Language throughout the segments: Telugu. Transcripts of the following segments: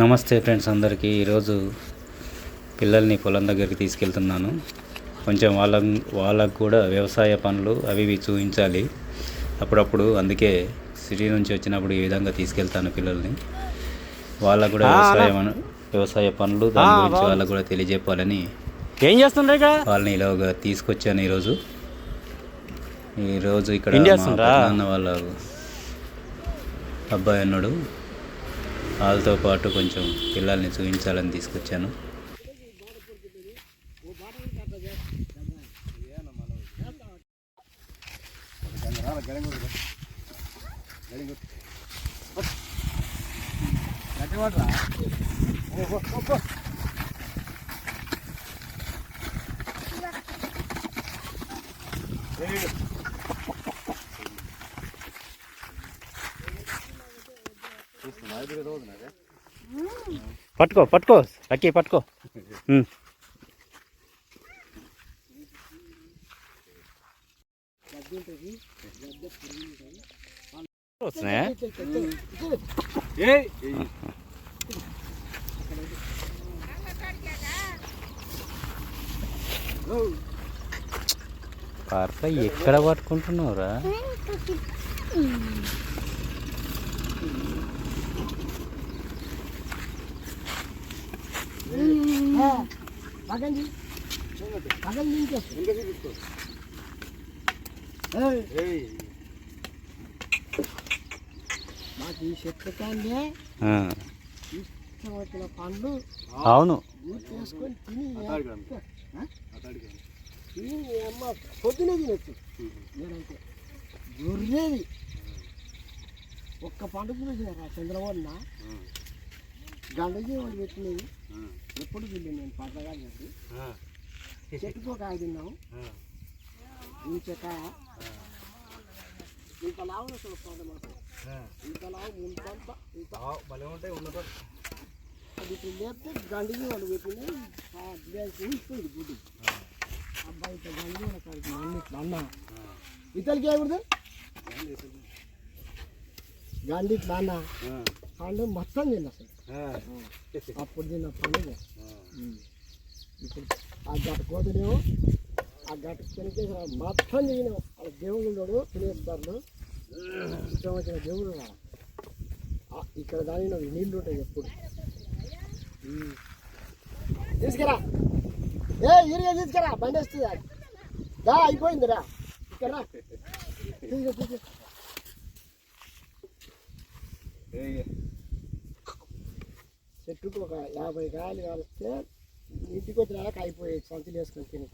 నమస్తే ఫ్రెండ్స్ అందరికీ. ఈరోజు పిల్లల్ని పొలం దగ్గరికి తీసుకెళ్తున్నాను. కొంచెం వాళ్ళ వాళ్ళకు కూడా వ్యవసాయ పనులు అవి ఇవి చూపించాలి. అప్పుడప్పుడు అందుకే సిటీ నుంచి వచ్చినప్పుడు ఈ విధంగా తీసుకెళ్తాను పిల్లల్ని. వాళ్ళకు కూడా వ్యవసాయ వ్యవసాయ పనులు దాని గురించి వాళ్ళకు కూడా తెలియజెప్పాలని ఏం చేస్తుండ్రు ఇక్కడ? వాళ్ళని ఇలాగ తీసుకొచ్చాను ఈరోజు. ఈరోజు ఇక్కడ వాళ్ళ అబ్బాయి అన్నాడు వాళ్ళతో పాటు కొంచెం పిల్లల్ని చూపించాలని తీసుకొచ్చాను. పట్టుకో పట్టుకో లక్కీ పట్టుకో. వస్తున్నాయా? పార్క ఎక్కడ పట్టుకుంటున్నావురా? మాకు ఈ చెట్ల కాండే ఆ, ఇష్టం వచ్చిన పండ్లు అవును. చేసుకొని తిని? తిని అమ్మ పొద్దునే తినొచ్చు. నేనంటే గొర్రెది ఒక్క పండు చూసారా చంద్రబాబు గండకి వాళ్ళు పెట్టినవి ఎప్పుడు తిండి నేను పంటగా చెప్పి చెట్టుకో కాయ తిన్నాము ఇంచక. ఇంత లావు పండు మాకు. ఇంత లావు ముందంత ఇంత. అది ఇప్పుడు లేపితే గండికి వాళ్ళు పెట్టినాయి ఊసిపోయింది గుడ్డు. అబ్బాయి ఇట్లా గండి వాళ్ళ కాడికి మళ్ళీ ఇట్లా అన్న ఇతలకి ఏమిడు గండి ఇట్లా అన్న పండు మొత్తం తిన్న అసలు. అప్పుడు తిన్న పండుగ ఇప్పుడు ఆ గట్ట కోతనేమో ఆ గట్ట తినకేసి మొత్తం తిన వాళ్ళ. దేవుడు తినేస్తారు ఇష్టం వచ్చిన దేవుడు రా. ఆ, ఇక్కడ దాని నీళ్ళు ఉంటాయి ఎప్పుడు. తీసుకురా. ఏ ఈరిగా తీసుకురా. బండి వస్తుంది. దా అయిపోయిందిరా. ఇక్కడ తీసుకో. చెట్టుకు ఒక యాభై కాయలు కాలిస్తే ఇంటికి వచ్చిన వాళ్ళకి అయిపోయాయి సంచులు వేసుకొని తిని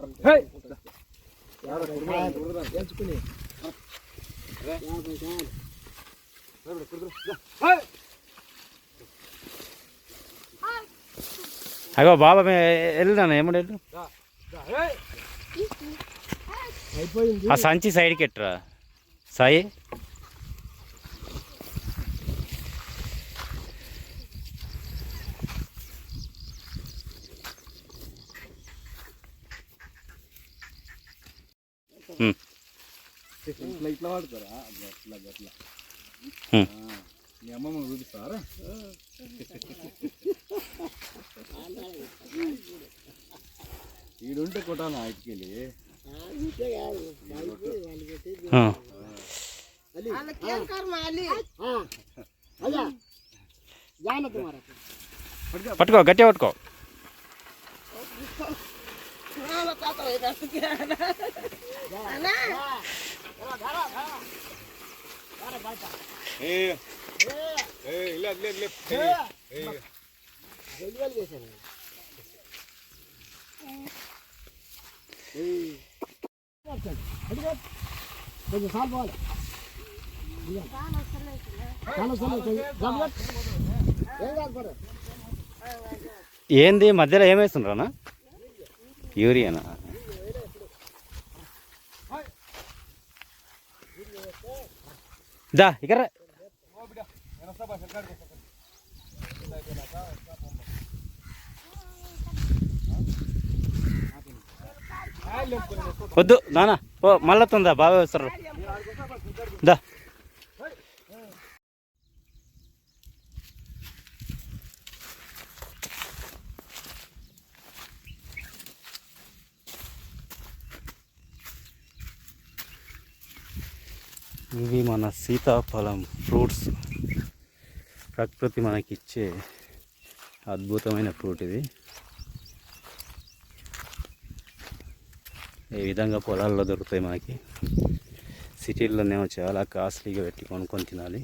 యాభై కాయలు ఎంచుకుని. యాభై కాయలు అగో బాబా వెళ్ళినా వెళ్ళు అయిపోయింది. ఆ సంచి సైడ్కి ఎట్టురా. సాయి ఉమ్. ఇట్లా ఇట్లా వాడతారా. మీ అమ్మమ్మ చూపిస్తారా ఈడుంటే కొట్టాను పట్టుకో. గట్టిగా పట్టుకో. కొంచెం సాల్ పోవాలి ఏంది మధ్యలో ఏమేస్తుండ్రానా యూరియానా? దా ఇక్కడ రా. వద్దు నానా ఓ మళ్ళీ వస్తుందా బాగా వస్తారు దా ఇవి మన సీతాఫలం ఫ్రూట్స్. ప్రకృతి మనకిచ్చే అద్భుతమైన ఫ్రూట్ ఇది. ఈ విధంగా పొలాల్లో దొరుకుతాయి మనకి. సిటీల్లోనేమో చాలా కాస్ట్లీగా పెట్టి కొనుక్కొని తినాలి.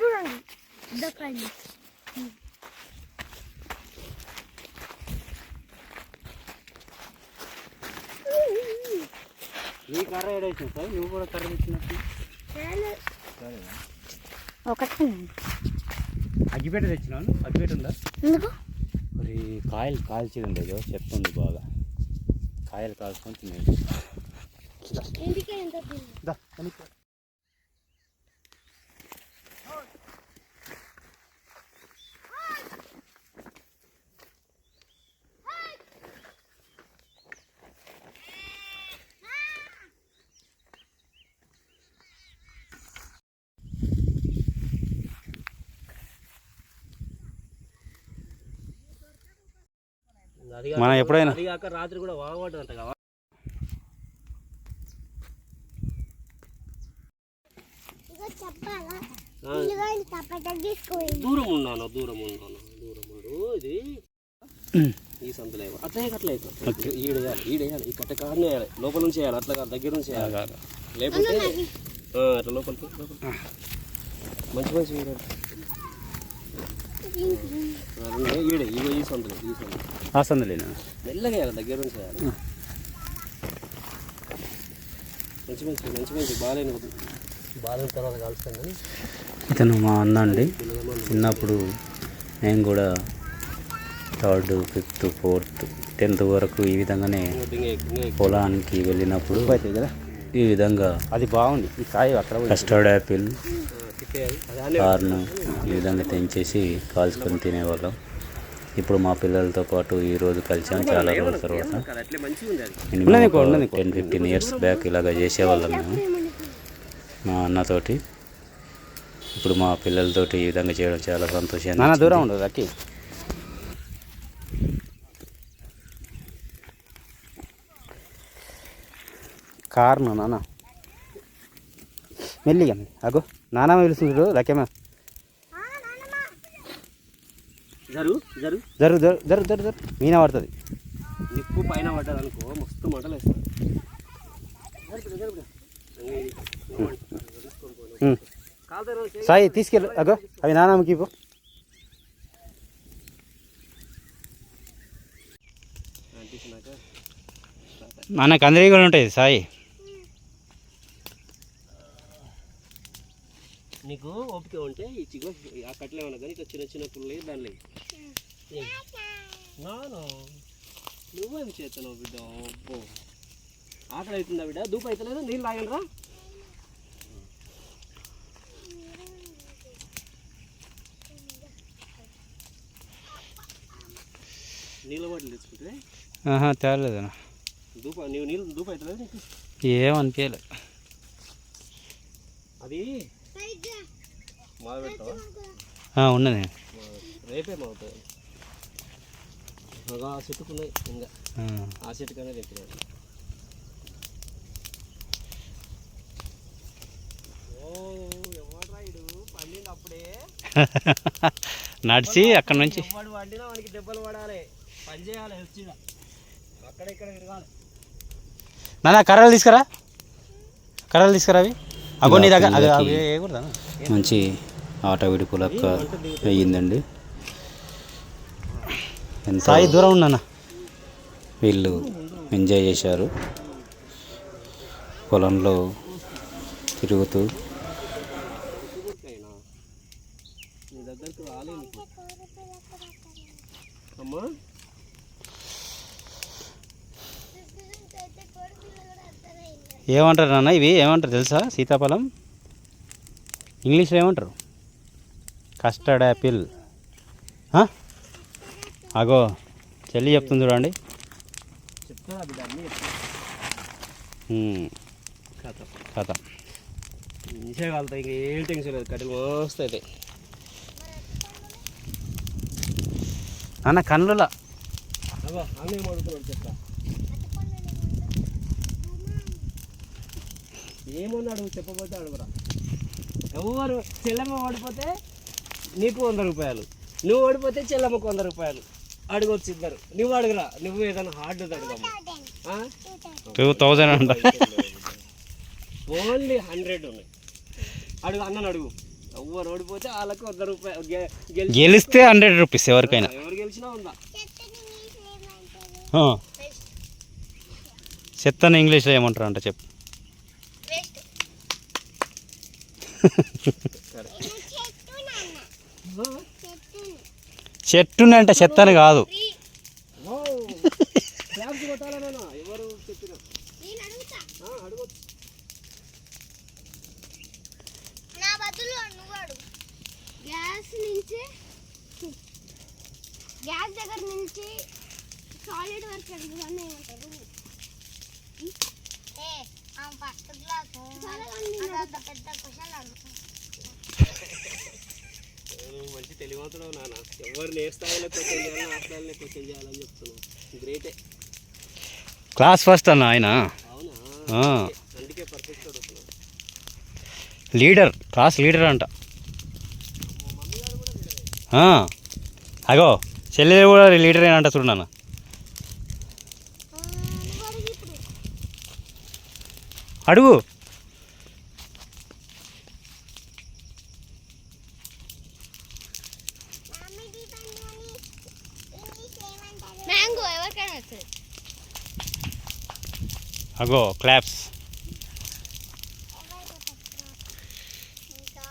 చూడండి. నీ కర్ర ఏడైతుంది సార్ నువ్వు కూడా కర్ర తెచ్చినట్టు. ఒకటి. అగ్గిపేట తెచ్చినాను అగ్గిపేట ఉందా? ఎందుకు? మరి కాయలు కాల్చేది ఉండేదో చెప్తుంది బాగా. కాయలు కాల్చుకొని తినేది మనం ఎప్పుడైనా అది కాక రాత్రి కూడా వాగబడ్డదంట కదా. దూరం ఉన్నాను దూరం ఉన్నాను దూరం ఉండు ఇది. ఈ సంతలో అట్లే అట్లే ఈడేయాలి ఈడేయాలి ఈ కట్ట కాడనే వేయాలి. లోపల నుంచి వేయాలి అట్లా కాదు, దగ్గర నుంచి వేయాలి. కాదు. లేకపోతే ఆ, అట్లా లోపలికి. మంచి మంచి ఈడే ఆ, సందులేనా? మెల్లగా వేయాలి దగ్గర నుంచి వేయాలి. మంచి మంచి మంచి మంచి బాగాలేని బాగాలేని తర్వాత కలుస్తాం కానీ. ఇతను మా అన్న అండి. చిన్నప్పుడు నేను కూడా థర్డ్ ఫిఫ్త్ ఫోర్త్ టెన్త్ వరకు ఈ విధంగానే పొలానికి వెళ్ళినప్పుడు కదా? ఈ విధంగా అది బాగుంది. ఈ కాయ అక్కడ కస్టర్డ్ యాపిల్ కార్న్ ఈ విధంగా తెంచేసి కాల్చుకొని తినేవాళ్ళం. ఇప్పుడు మా పిల్లలతో పాటు ఈ రోజు కలిసాం చాలా రోజుల తర్వాత. టెన్ ఫిఫ్టీన్ ఇయర్స్ బ్యాక్ ఇలాగ చేసేవాళ్ళం మేము మా అన్నతోటి. ఇప్పుడు మా పిల్లలతోటి ఈ విధంగా చేయడం చాలా సంతోషంగా దూరం ఉండదు అక్కి కారును నాన్న. మెల్లిగా అగో నాన్నమ్మ పిలుస్తుంది లక్కేమ్మ. జరు జరు. జరు జరు జరు జరు జరు. మీనా పడుతుంది. నిప్పు పైన పడ్డది అనుకో మస్తు మంటలు వేస్తాయి. ఉమ్. సాయి తీసుకెళ్ళు. అగో అవి నాన్నమ్మకి ఇవ్వు. మనకు అందరికీ కూడా ఉంటాయి సాయి. నీకు ఓపిక ఉంటే ఈ చిగో ఆ కట్టలు ఏమన్నా కానీ ఇట్లా చిన్న చిన్న పుల్లలు దానిలో. నాను. నువ్వేం చేస్తున్నావు బిడ్డ? అబ్బో. ఆకలి అవుతుందా బిడ్డ? దూపు అవుతలేదు? నీళ్ళు తాగలరా? నీళ్ళ బాటిల్ తెచ్చుకుంటే దూప నీవు నీళ్ళు దూపు అవుతలేదు నీకు? ఏమనిపించలే అది ఉన్నది. రేపే మవుతుంది ఆ చెట్టుకున్నాయి ఇంకా. ఆ. చెట్టుకనే నడిచి అక్కడ నుంచి. ఎవడు వండినా వానికి దెబ్బలు పడాలి. పని చేయాలి అక్కడ ఇక్కడ తిరగాలి. నాన్న కర్రలు తీసుకురా. కర్రలు తీసుకురా అవి. అగో నీ దగ్గర మంచి ఆట విడుపులక్క అయ్యిందండి ఎంత సాయి దూరం ఉన్నానా వీళ్ళు ఎంజాయ్ చేశారు. పొలంలో తిరుగుతూ అయినా నీ దగ్గరికి రాలేను అమ్మా ఏమంటారు నాన్న ఇవి? ఏమంటారు తెలుసా? సీతాఫలం? ఇంగ్లీష్లో ఏమంటారు? Custard apple? అగో చెల్లి చెప్తుంది చూడండి. అన్నీ కథ. ఇంకా ఏం టెన్షన్ లేదు కట్టెలు నాన్న కన్నుల. చెప్తా ఏమన్నాడు చెప్పబోతే అడుగురా. ఎవరు చెల్లెమ్మ ఓడిపోతే నీకు వంద రూపాయలు నువ్వు ఓడిపోతే చెల్లెమ్మకు వంద రూపాయలు. అడగొచ్చు ఇద్దరు. నువ్వు అడుగురా నువ్వు ఏదైనా హార్డ్ అడుగుదామా ఆ? టూ థౌజండ్ అంట. ఓన్లీ హండ్రెడ్ ఉన్నాయి. అడుగు అన్నను అడుగు. ఎవరు ఓడిపోతే వాళ్ళకి వంద రూపాయలు గెలిస్తే హండ్రెడ్ రూపీస్ ఎవరికైనా. ఎవరు గెలిచినా ఉందా. చెత్తని ఇంగ్లీష్లో ఏమంటారు అంట చెప్పు. చెట్టుని అంటే చెత్తని కాదు. ఎవరు నా గ్యాస్ నుంచి గ్యాస్ దగ్గర నుంచి సాలిడ్ వరకు అడుగుతాను ఏమంటారు ఫస్ట్ క్లాస్ పెద్ద మంచి తెలివంతుడు నాన్న. ఎవరు ఏ స్థాయిలో క్వశ్చన్ చేయాలి ఆ స్థాయిలో క్వశ్చన్ చేయాలని చెప్తున్నావు. గ్రేటే క్లాస్ ఫస్ట్ అన్న ఆయన. అందుకే పర్ఫెక్ట్ అడుగుతున్నావు. లీడర్ క్లాస్ లీడర్ అంట. ఆ. అగో చెల్లె కూడా లీడర్ అంట చూడు నాన్న నువ్వు అడుగు ఇప్పుడు అడుగు. అగో క్లాప్స్ ఇంకా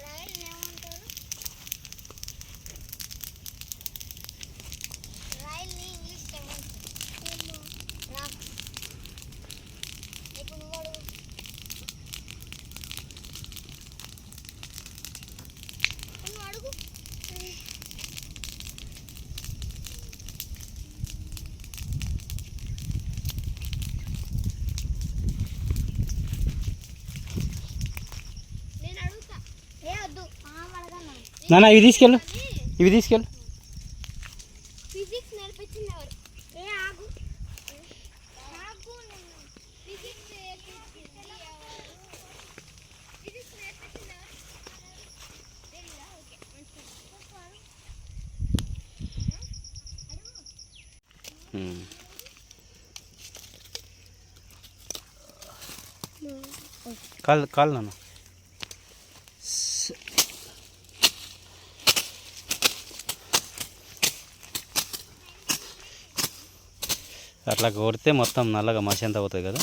రైలు ఏమంటారు రైల్ని ఇంగ్లీష్ ఏమంటారు రాక్ ఇప్పుడు నువ్వు అడుగు నువ్వు అడుగు నేను అడుగుతా ఏ వద్దు అడగను నాన్న ఇవి తీసుకెళ్ళు ఇవి తీసుకెళ్ళు ఫిజిక్స్ నేర్పించింది ఎవరు ఏ ఆగు నాకు ఫిజిక్స్ నేర్పించింది ఎవరు ఫిజిక్స్ నేర్పించింది ఎవరు తెలీదా ఓకే మంచిది ఉమ్. కాల్ కాల్ నాన్న. అట్లా కొడితే మొత్తం నల్లగా మసి అంతా కదా.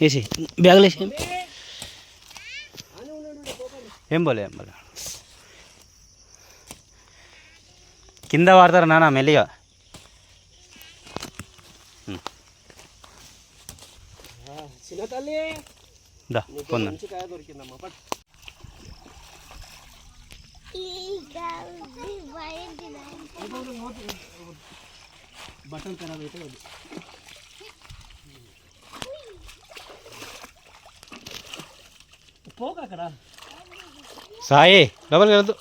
వేసి బ్యాగులు వేసి. ఏం పోలే ఏం పోలే. కింద వాడతారు నాన్న మెల్లిగా? బట్టలు ఖరాబ్ అయితే పోక అక్కడ. సాయి లోపలికి వెళ్తూ.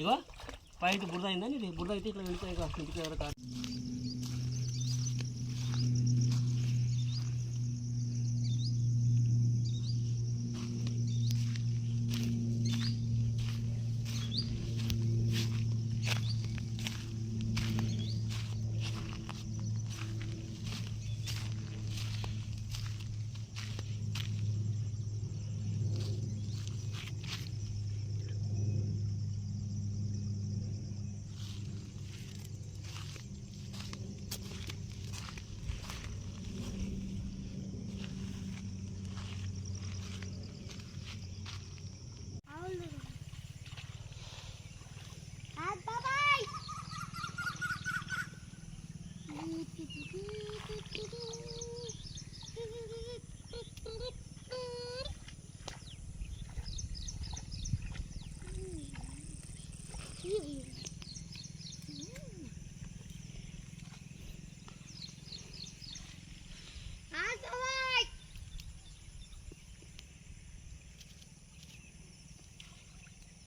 ఇగో. పైకి బురద అయిందని బురద అయితే ఇట్లా వెళ్ళిపోయి ఇంటికి ఎవరు కాదు.